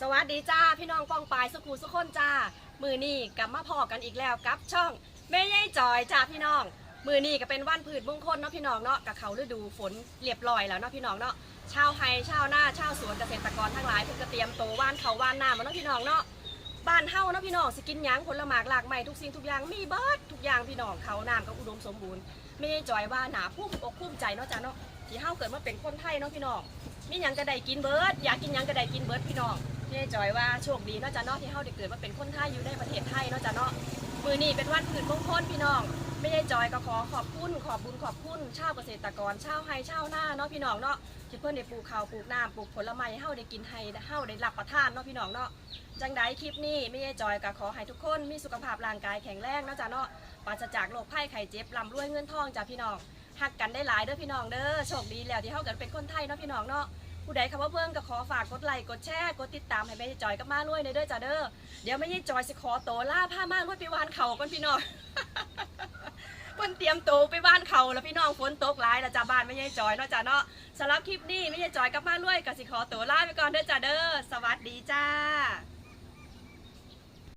สวัสดีจ้าพี่น้องป้องปายสุขูสุขคนจ้า มือนี่กลับมาพอกันอีกแล้วกับช่องแม่ยายจอยจ้าพี่น้อง มือนี่ก็เป็นวันพืชมงคลเนาะพี่น้องเนาะกับเขาฤดูฝนเรียบร้อยแล้วเนาะพี่น้องเนาะชาวไฮชาวหน้าชาวสวนเกษตรกรทั้งหลายเพิ่งก็เตรียมโตวว่านเขาว่านหน้ามาเนาะพี่น้องเนาะบ้านเฮาเนาะพี่น้องสกินหยังผลหมากหลากไม้ทุกสิ่งทุกอย่างมีเบิดทุกอย่างพี่น้องเขาน้ำก็อุดมสมบูรณ์ไม่ยายจอยว่าหนาพุ่มอกพุ่มใจเนาะจ้าเนาะที่เฮาเกิดมาเป็นคนไทยเนาะพี่น้องมีหยังก็ได้กินเบิร์ดอยากกินหยังก็ได้กินเบิร์ดพี่น้อง พี่จอยว่าโชคดีนาะจ้ะเนาะที่เฮาได้เกิดมาเป็นคนไทยอยู่ในประเทศไทยนาะจ้ะเนาะมือนี้เป็นวันผืนมงคลพี่น้องไม่ใช่จอยก็ขอขอบคุณขอบบุญขอบคุณชาวเกษตรกรชาวไฮชาวนาเนาะพี่น้องเนาะที่เพิ่อนได้ปลูกข้าวปลูกน้ำปลูกผลไม้ให้เฮาได้กินให้เฮาได้รับประทานเนาะพี่น้องเนาะจังใดคลิปนี้ไม่ใช่จอยก็ขอให้ทุกคนมีสุขภาพร่างกายแข็งแรงนาะจ้ะเนาะปราศจากโรคภัยไข้เจ็บร่ำรวยเงินทองจ้ะพี่น้องหักกันได้หลายเด้อพี่น้องเด้อโชคดีแล้วที่เฮาเกิดเป็นคนไทยเนาะพี่น้องเนาะ ผู้ใดคำว่าเพิ่งก็ขอฝากกดไลค์กดแชร์กดติดตามให้แม่ยายจอยกับมาด้ยในเด้อจ้าเด้อเดี๋ยวแม่ยายจอยสิขอโตวล่าผ้าม่านด้วยไปวานเขาก่อนพี่น้องคนเตรียมโตวไปบ้านเขาแล้วพี่น้องฝนตกหลายแล้วจ้าบ้านไม่ยายจอยเนาะจ้าเนาะสำหรับคลิปนี้ไม่ยายจอยกับมาด้ยก็สิขอโตวลาไปก่อนเด้อจ้าเด้อสวัสดีจ้า